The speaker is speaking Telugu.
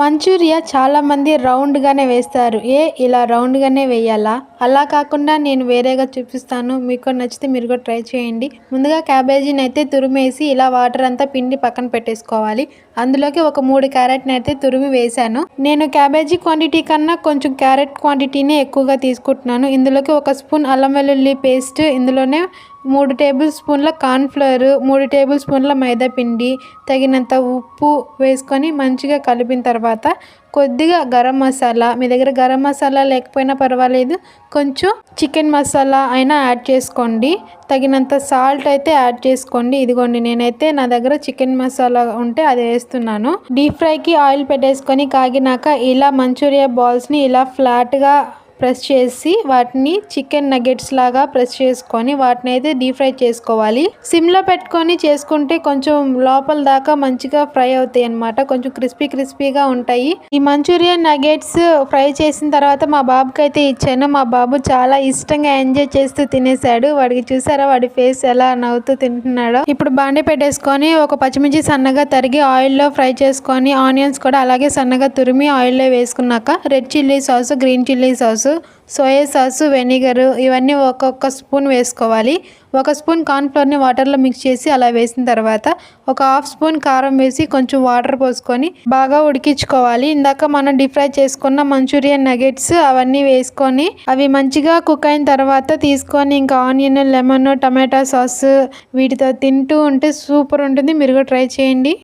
మంచూరియా చాలామంది రౌండ్గానే వేస్తారు. ఏ ఇలా రౌండ్గానే వేయాలా? అలా కాకుండా నేను వేరేగా చూపిస్తాను. మీకు నచ్చితే మీరు కూడా ట్రై చేయండి. ముందుగా క్యాబేజీని అయితే తురిమేసి ఇలా వాటర్ అంతా పిండి పక్కన పెట్టేసుకోవాలి. అందులోకి ఒక మూడు క్యారెట్ని అయితే తురిమి వేశాను. నేను క్యాబేజీ క్వాంటిటీ కన్నా కొంచెం క్యారెట్ క్వాంటిటీనే ఎక్కువగా తీసుకుంటున్నాను. ఇందులోకి ఒక స్పూన్ అల్లం వెల్లుల్లి పేస్ట్ ఇందులోనే మూడు టేబుల్ స్పూన్ల కార్న్ఫ్లవర్ మూడు టేబుల్ స్పూన్ల మైదా పిండి తగినంత ఉప్పు వేసుకొని మంచిగా కలిపిన తర్వాత కొద్దిగా గరం మసాలా మీ దగ్గర గరం మసాలా లేకపోయినా పర్వాలేదు కొంచెం చికెన్ మసాలా అయినా యాడ్ చేసుకోండి. తగినంత సాల్ట్ అయితే యాడ్ చేసుకోండి. ఇదిగోండి నేనైతే నా దగ్గర చికెన్ మసాలా ఉంటే అది వేస్తున్నాను. డీప్ ఫ్రైకి ఆయిల్ పెట్టేసుకొని కాగినాక ఇలా మంచూరియా బాల్స్ని ఇలా ఫ్లాట్గా ప్రెస్ చేసి వాటిని చికెన్ నగెట్స్ లాగా ప్రెస్ చేసుకొని వాటిని అయితే డీప్ ఫ్రై చేసుకోవాలి. సిమ్లో పెట్టుకొని చేసుకుంటే కొంచెం లోపల దాకా మంచిగా ఫ్రై అవుతాయి అనమాట కొంచెం క్రిస్పీ క్రిస్పీగా ఉంటాయి. ఈ మంచూరియన్ నగెట్స్ ఫ్రై చేసిన తర్వాత మా బాబుకి అయితే ఇచ్చాను. మా బాబు చాలా ఇష్టంగా ఎంజాయ్ చేస్తూ తినేసాడు వాడికి చూసారా? వాడి ఫేస్ ఎలా నవ్వుతూ తింటున్నాడో. ఇప్పుడు బాండి పెట్టేసుకొని ఒక పచ్చిమిర్చి సన్నగా తరిగి ఆయిల్లో ఫ్రై చేసుకొని ఆనియన్స్ కూడా అలాగే సన్నగా తురిమి ఆయిల్లో వేసుకున్నాక red chilli sauce green chilli sauce soya sauce vinegar ఇవన్నీ ఒక్కొక్క స్పూన్ వేసుకోవాలి. ఒక స్పూన్ కార్న్ఫ్లోర్ని వాటర్లో మిక్స్ చేసి అలా వేసిన తర్వాత ఒక హాఫ్ స్పూన్ కారం వేసి కొంచెం వాటర్ పోసుకొని బాగా ఉడికించుకోవాలి. ఇందాక మనం డీప్ ఫ్రై చేసుకున్న మంచూరియన్ నగెట్స్ అవన్నీ వేసుకొని అవి మంచిగా కుక్ అయిన తర్వాత తీసుకొని ఇంకా ఆనియన్ లెమన్ టమాటా సాస్ వీటితో తింటూ ఉంటే సూపర్ ఉంటుంది. మీరు కూడా ట్రై చేయండి.